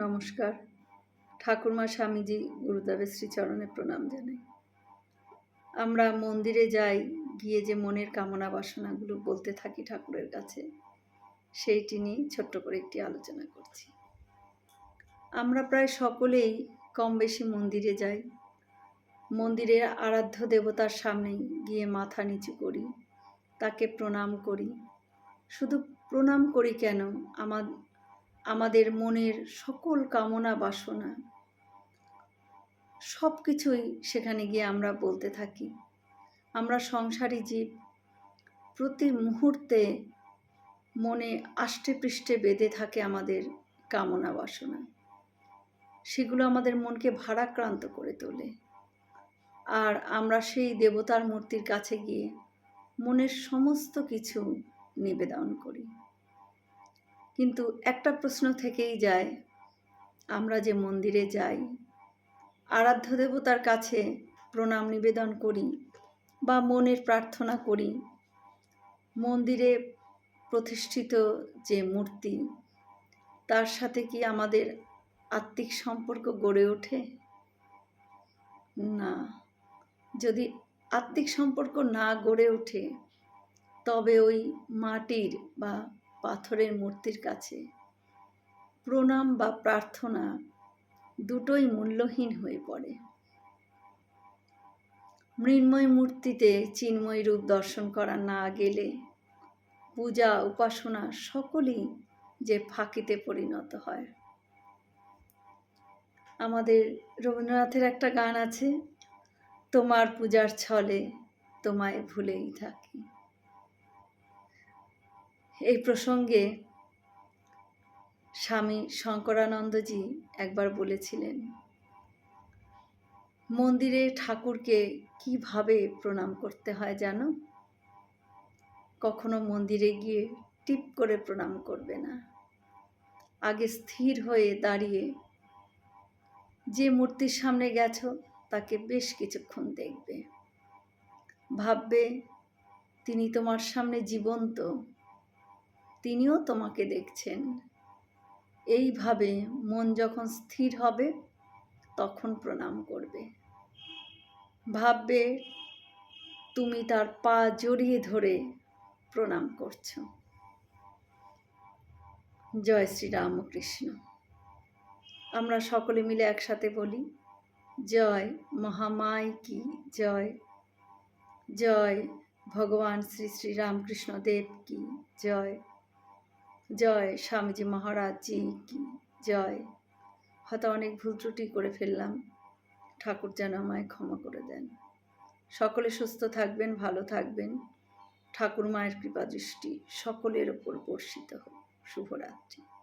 নমস্কার। ঠাকুরমা স্বামীজি গুরুদেবের শ্রীচরণে প্রণাম জানাই। আমরা মন্দিরে যাই, গিয়ে যে মনের কামনা বাসনাগুলো বলতে থাকি ঠাকুরের কাছে, সেইটি নিয়ে ছোট্ট করে একটি আলোচনা করছি। আমরা প্রায় সকলেই কম বেশি মন্দিরে যাই। মন্দিরের আরাধ্য দেবতার সামনে গিয়ে মাথা নিচু করি, তাকে প্রণাম করি। শুধু প্রণাম করি কেন, আমার আমাদের মনের সকল কামনা, বাসনা সব কিছুই সেখানে গিয়ে আমরা বলতে থাকি। আমরা সংসারী জীব, প্রতি মুহূর্তে মনে আষ্টে পৃষ্ঠে বেঁধে থাকে আমাদের কামনা, বাসনা। সেগুলো আমাদের মনকে ভারাক্রান্ত করে তোলে। আর আমরা সেই দেবতার মূর্তির কাছে গিয়ে মনের সমস্ত কিছু নিবেদন করি। কিন্তু একটা প্রশ্ন থেকেই যায়, আমরা যে মন্দিরে যাই, আরাধ্য দেবতার কাছে প্রণাম নিবেদন করি বা মনের প্রার্থনা করি, মন্দিরে প্রতিষ্ঠিত যে মূর্তি, তার সাথে কি আমাদের আত্মিক সম্পর্ক গড়ে ওঠে? না। যদি আত্মিক সম্পর্ক না গড়ে ওঠে, তবে ওই মাটির বা পাথরের মূর্তির কাছে। প্রণাম বা প্রার্থনা দুটোই মূল্যহীন হয়ে পড়ে। মৃন্ময় মূর্তিতে চিন্ময় রূপ দর্শন করা না গেলে পূজা, উপাসনা সকলই যে ফাঁকিতে পরিণত হয়। আমাদের রবীন্দ্রনাথের একটা গান আছে, তোমার পূজার ছলে তোমায় ভুলেই থাকি। এই প্রসঙ্গে স্বামী শঙ্করানন্দজি একবার বলেছিলেন, মন্দিরে ঠাকুরকে কীভাবে প্রণাম করতে হয় জানো? কখনো মন্দিরে গিয়ে টিপ করে প্রণাম করবে না। আগে স্থির হয়ে দাঁড়িয়ে যে মূর্তির সামনে গেছো, তাকে বেশ কিছুক্ষণ দেখবে। ভাববে, তিনি তোমার সামনে জীবন্ত। তিনিও তোমাকে দেখছেন। এইভাবে মন যখন স্থির হবে, তখন প্রণাম করবে। ভাববে তুমি তার পা জড়িয়ে ধরে প্রণাম করছ। জয় শ্রী রামকৃষ্ণ আমরা সকলে মিলে একসাথে বলি, জয় মহামায় কি জয়? জয় ভগবান শ্রী শ্রী রামকৃষ্ণ দেব কি জয়? জয় স্বামীজি মহারাজ জি কি জয়। হয়তো অনেক ভুল ত্রুটি করে ফেললাম। ঠাকুর যেন আমায় ক্ষমা করে দেন। সকলে সুস্থ থাকবেন, ভালো থাকবেন। ঠাকুর মায়ের কৃপা দৃষ্টি সকলের ওপর বর্ষিত হোক। শুভরাত্রি।